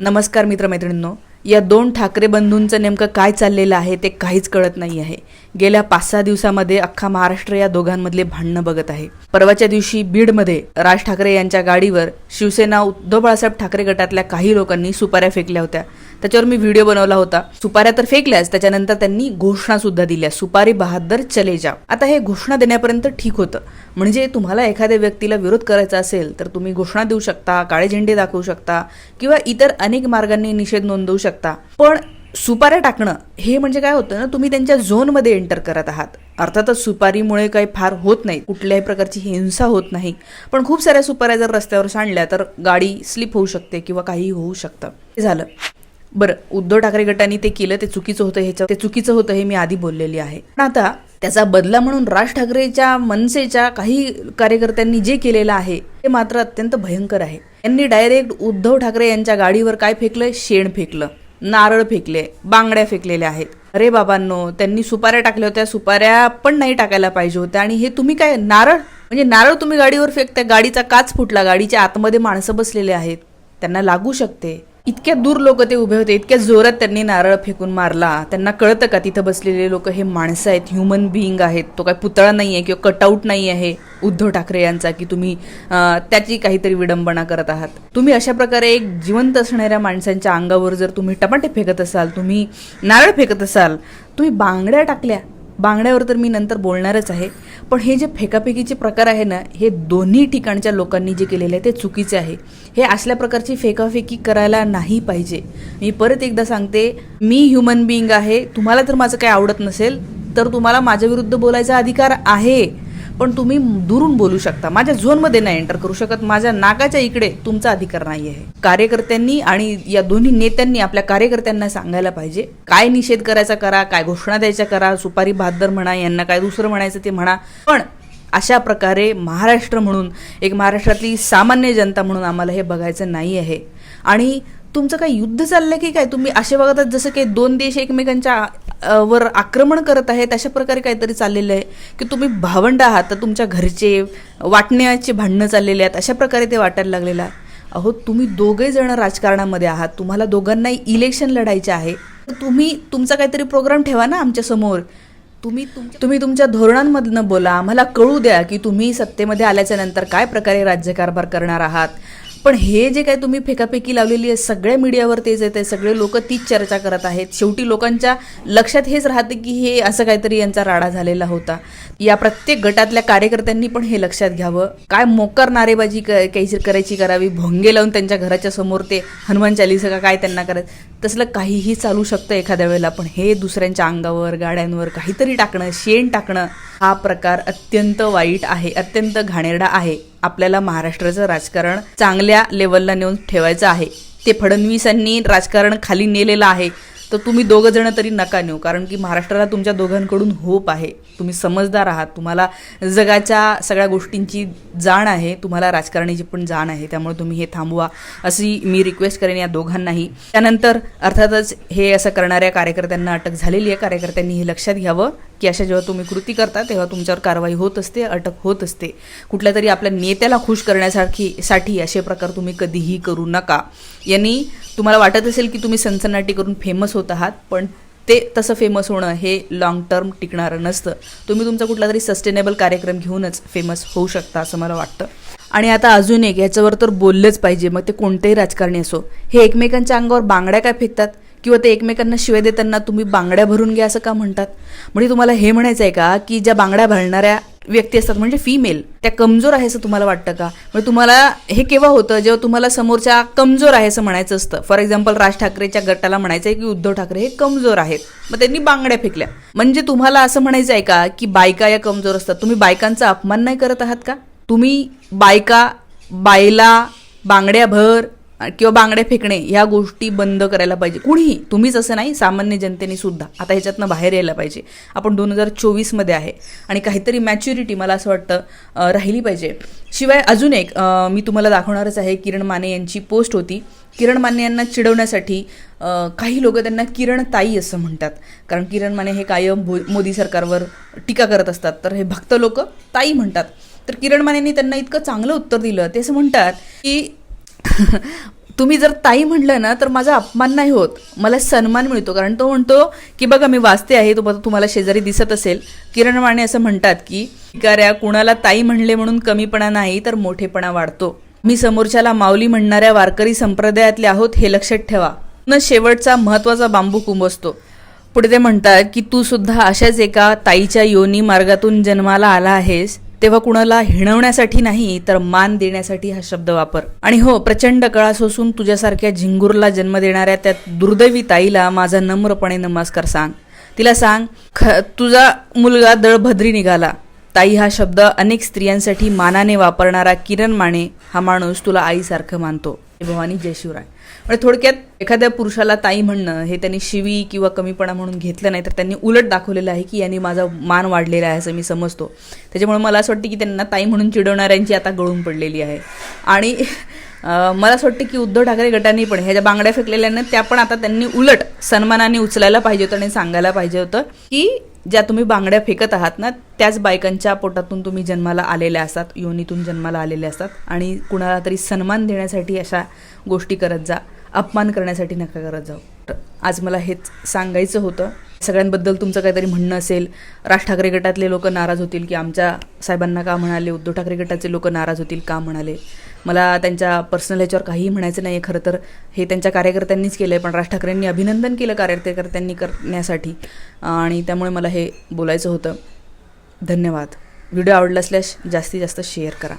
नमस्कार मित्रमैत्रिणींनो या दोन ठाकरे बंधूंचं नेमकं काय चाललेलं आहे ते काहीच कळत नाही आहे. गेल्या पाच सहा दिवसामध्ये अख्खा महाराष्ट्र या दोघांमधले भांडणं बघत आहे. परवाच्या दिवशी बीडमध्ये राज ठाकरे यांच्या गाडीवर शिवसेना उद्धव बाळासाहेब ठाकरे गटातल्या काही लोकांनी सुपाऱ्या फेकल्या होत्या. त्याच्यावर मी व्हिडिओ बनवला होता. सुपाऱ्या तर फेकल्याच त्याच्यानंतर त्यांनी घोषणा सुद्धा दिल्या. सुपारी बहादर चले जा. आता हे घोषणा देण्यापर्यंत ठीक होतं. म्हणजे तुम्हाला एखाद्या व्यक्तीला विरोध करायचा असेल तर तुम्ही घोषणा देऊ शकता काळे झेंडे दाखवू शकता किंवा इतर अनेक मार्गांनी निषेध नोंदवू शकता. पण सुपाऱ्या टाकणं हे म्हणजे काय होतं ना तुम्ही त्यांच्या झोनमध्ये एंटर करत आहात. अर्थातच सुपारीमुळे काही फार होत नाही. कुठल्याही प्रकारची हिंसा होत नाही. पण खूप साऱ्या सुपाऱ्या जर रस्त्यावर सांडल्या तर गाडी स्लिप होऊ शकते किंवा काही होऊ शकतं. हे झालं. बरं उद्धव ठाकरे गटाने ते केलं ते चुकीचं होतं ह्याच्या ते चुकीचं होतं हे मी आधी बोललेली आहे. पण आता त्याचा बदला म्हणून राज ठाकरेच्या मनसेच्या काही कार्यकर्त्यांनी जे केलेलं आहे ते मात्र अत्यंत भयंकर आहे. त्यांनी डायरेक्ट उद्धव ठाकरे यांच्या गाडीवर काय फेकलं शेण फेकलं. नारळ फेकले. बांगड्या फेकलेल्या आहेत. अरे बाबांनो त्यांनी सुपाऱ्या टाकल्या होत्या. सुपाऱ्या पण नाही टाकायला पाहिजे होत्या. आणि हे तुम्ही काय नारळ? म्हणजे नारळ तुम्ही गाडीवर फेकताय गाडीचा काच फुटला गाडीच्या आतमध्ये माणसं बसलेले आहेत. त्यांना लागू शकते. इतक्या दूर लोक ते उभे होते इतक्या जोरात त्यांनी नारळ फेकून मारला. त्यांना कळतं का तिथं बसलेले लोक हे माणसं आहेत ह्युमन बिईंग आहेत? तो काय पुतळा नाही आहे किंवा कटआउट नाही आहे उद्धव ठाकरे यांचा की तुम्ही त्याची काहीतरी विडंबना करत आहात? तुम्ही अशा प्रकारे एक जिवंत असणाऱ्या माणसांच्या अंगावर जर तुम्ही टमाटे फेकत असाल तुम्ही नारळ फेकत असाल तुम्ही बांगड्या टाकल्या बांगड्यावर तर मी नंतर बोलणारच आहे. पण हे जे फेकाफेकीचे प्रकार आहे ना हे दोन्ही ठिकाणच्या लोकांनी जे केलेले आहे ते चुकीचे आहे. हे असल्या प्रकारची फेकाफेकी करायला नाही पाहिजे. मी परत एकदा सांगते मी ह्युमन बिईंग आहे तुम्हाला तर माझं काही आवडत नसेल तर तुम्हाला माझ्या विरुद्ध बोलायचा अधिकार आहे. पण तुम्ही दुरून बोलू शकता. माझ्या झोनमध्ये नाही एंटर करू शकत. माझ्या नाकाच्या इकडे तुमचा अधिकार नाही आहे कार्यकर्त्यांनी आणि या दोन्ही नेत्यांनी आपल्या कार्यकर्त्यांना सांगायला पाहिजे. काय निषेध करायचा करा काय घोषणा द्यायच्या करा सुपारी बहादर म्हणा यांना काय दुसरं म्हणायचं ते म्हणा. पण अशा प्रकारे महाराष्ट्र म्हणून एक महाराष्ट्रातली सामान्य जनता म्हणून आम्हाला हे बघायचं नाही आहे आणि तुमचं काय युद्ध चाललंय की काय? तुम्ही असे बघतात जसं की दोन देश एकमेकांच्या वर आक्रमण करत आहेत अशा प्रकारे काहीतरी चाललेलं आहे की तुम्ही भावंड आहात तर तुमच्या घरचे वाटण्याचे भांडणं चाललेले आहेत अशा प्रकारे ते वाटायला लागलेलं आहे. अहो तुम्ही दोघे जण राजकारणामध्ये आहात तुम्हाला दोघांनाही इलेक्शन लढायचे आहे. तर तुम्ही तुमचा काहीतरी प्रोग्राम ठेवा ना आमच्यासमोर तुम्ही तुम्ही तुमच्या धोरणांमधनं बोला आम्हाला कळू द्या की तुम्ही सत्तेमध्ये आल्याच्यानंतर काय प्रकारे राज्यकारभार करणार आहात. पण हे जे काय तुम्ही फेकाफेकी लावलेली आहे सगळ्या मीडियावर तेच येते सगळे लोक तीच चर्चा करत आहेत. शेवटी लोकांच्या लक्षात हेच राहते की हे असं काहीतरी यांचा राडा झालेला होता. या प्रत्येक गटातल्या कार्यकर्त्यांनी पण हे लक्षात घ्यावं. काय मोकर नारेबाजी क- काही करायची करावी भोंगे लावून त्यांच्या घराच्या समोर ते हनुमान चालीसा का काय त्यांना करायचं तसलं काहीही चालू शकतं एखाद्या वेळेला पण हे दुसऱ्यांच्या अंगावर गाड्यांवर काहीतरी टाकणं शेण टाकणं हा प्रकार अत्यंत वाईट आहे अत्यंत घाणेरडा आहे. आपल्याला महाराष्ट्राचं राजकारण चांगल्या लेवलला नेऊन ठेवायचं आहे. ते फडणवीसांनी राजकारण खाली नेलेलं आहे. तर तुम्ही दोघं जण तरी नका नेऊ कारण की महाराष्ट्राला तुमच्या दोघांकडून होप आहे. तुम्ही समजदार आहात. तुम्हाला जगाच्या सगळ्या गोष्टींची जाण आहे. तुम्हाला राजकारणाची पण जाण आहे. त्यामुळे तुम्ही हे थांबवा अशी मी रिक्वेस्ट करेन या दोघांनाही. त्यानंतर अर्थातच हे असं करणाऱ्या कार्यकर्त्यांना अटक झालेली आहे. कार्यकर्त्यांनी हे लक्षात घ्यावं. की अशा जेव्हा तुम्ही कृती करता तेव्हा तुमच्यावर कारवाई होत असते अटक होत असते. कुठल्या तरी आपल्या नेत्याला खुश करण्यासारखी साठी असे प्रकार तुम्ही कधीही करू नका. यांनी तुम्हाला वाटत असेल की तुम्ही सनसनाटी करून फेमस होत आहात पण ते तसं फेमस होणं हे लॉंग टर्म टिकणारं नसतं. तुम्ही तुमचा कुठला तरी सस्टेनेबल कार्यक्रम घेऊनच फेमस होऊ शकता असं मला वाटतं. आणि आता अजून एक याच्यावर तर बोललंच पाहिजे मग ते कोणतेही राजकारणी असो. हे एकमेकांच्या अंगावर बांगड्या काय फेकतात? किंवा ते एकमेकांना शिवाय देताना तुम्ही बांगड्या भरून घ्या असं का म्हणतात? म्हणजे तुम्हाला हे म्हणायचं आहे का की ज्या बांगड्या भरणाऱ्या व्यक्ती असतात म्हणजे फिमेल त्या कमजोर आहे असं तुम्हाला वाटतं का? म्हणजे तुम्हाला हे केव्हा होतं? जेव्हा तुम्हाला समोरच्या कमजोर आहे असं म्हणायचं असतं. फॉर एक्झाम्पल राज ठाकरेच्या गटाला म्हणायचं आहे की उद्धव ठाकरे हे कमजोर आहेत. मग त्यांनी बांगड्या फेकल्या. म्हणजे तुम्हाला असं म्हणायचं आहे का की बायका या कमजोर असतात? तुम्ही बायकांचा अपमान नाही करत आहात का? तुम्ही बायका बायला बांगड्या भर किंवा बांगडे फेकणे ह्या गोष्टी बंद करायला पाहिजे. कुणीही तुम्हीच असं नाही सामान्य जनतेने सुद्धा. आता ह्याच्यातनं बाहेर यायला पाहिजे. आपण दोन हजार चोवीसमध्ये आहे. आणि काहीतरी मॅच्युरिटी मला असं वाटतं राहिली पाहिजे. शिवाय अजून एक मी तुम्हाला दाखवणारच आहे किरण माने यांची पोस्ट होती. किरण माने यांना चिडवण्यासाठी काही लोक त्यांना किरण ताई असं म्हणतात. कारण किरण माने हे कायम भो मोदी सरकारवर टीका करत असतात. तर हे भक्त लोक ताई म्हणतात. तर किरण मानेंनी त्यांना इतकं चांगलं उत्तर दिलं. ते असं म्हणतात की तुम्ही जर ताई म्हटलं ना तर माझा अपमान नाही होत. मला सन्मान मिळतो. कारण तो म्हणतो की बघा मी वाचते आहे तो तुम्हाला शेजारी दिसत असेल. किरण माने असं म्हणतात की कार्या कुणाला ताई म्हणले म्हणून कमीपणा नाही तर मोठेपणा वाढतो. मी समोरच्याला माऊली म्हणणाऱ्या वारकरी संप्रदायातले आहोत हे लक्षात ठेवा. न शेवटचा महत्त्वाचा बांबू कुंभसतो. पुढे ते म्हणतात की तू सुद्धा अशाच एका ताईच्या योनी मार्गातून जन्माला आला आहेस तेव्हा कुणाला हिणवण्यासाठी नाही तर मान देण्यासाठी हा शब्द वापर. आणि हो प्रचंड कळा सोसून तुझ्यासारख्या झिंगूरला जन्म देणाऱ्या त्या दुर्दैवी ताईला माझा नम्रपणे नमस्कार सांग. तिला सांग ख तुझा मुलगा दळभद्री निघाला. ताई हा शब्द अनेक स्त्रियांसाठी मानाने वापरणारा किरण माने हा माणूस तुला आईसारखं मानतो. भवानी जयशिवराय. म्हणजे थोडक्यात एखाद्या पुरुषाला ताई म्हणणं हे त्यांनी शिवी किंवा कमीपणा म्हणून घेतलं नाही तर त्यांनी उलट दाखवलेलं आहे की यांनी माझा मान वाढलेला आहे असं मी समजतो. त्याच्यामुळे मला असं वाटतं की त्यांना ताई म्हणून चिडवणाऱ्यांची आता गळून पडलेली आहे. आणि मला असं वाटतं की उद्धव ठाकरे गटाने पण ह्या ज्या बांगड्या फेकलेल्या आहेत ना, त्या पण आता त्यांनी उलट सन्मानाने उचलायला पाहिजे होतं आणि सांगायला पाहिजे होतं की ज्या तुम्ही बांगड्या फेकत आहात ना त्याच बायकांच्या पोटातून तुम्ही जन्माला आलेल्या असतात योनीतून जन्माला आलेल्या असतात. आणि कुणाला तरी सन्मान देण्यासाठी अशा गोष्टी करत जा. अपमान करण्यासाठी नका करत जाऊ. तर आज मला हेच सांगायचं होतं. सगळ्यांबद्दल तुमचं काहीतरी म्हणणं असेल. राज ठाकरे गटातले लोक नाराज होतील की आमच्या साहेबांना का म्हणाले? उद्धव ठाकरे गटाचे लोक नाराज होतील का म्हणाले? मला त्यांच्या पर्सनल ह्याच्यावर काहीही म्हणायचं नाही आहे खरं तर. हे त्यांच्या कार्यकर्त्यांनीच केलं आहे पण राज ठाकरेंनी अभिनंदन केलं कार्यकर्त्यांनी करण्यासाठी. आणि त्यामुळे मला हे बोलायचं होतं. धन्यवाद. व्हिडिओ आवडला असल्यास जास्तीत जास्त शेअर करा.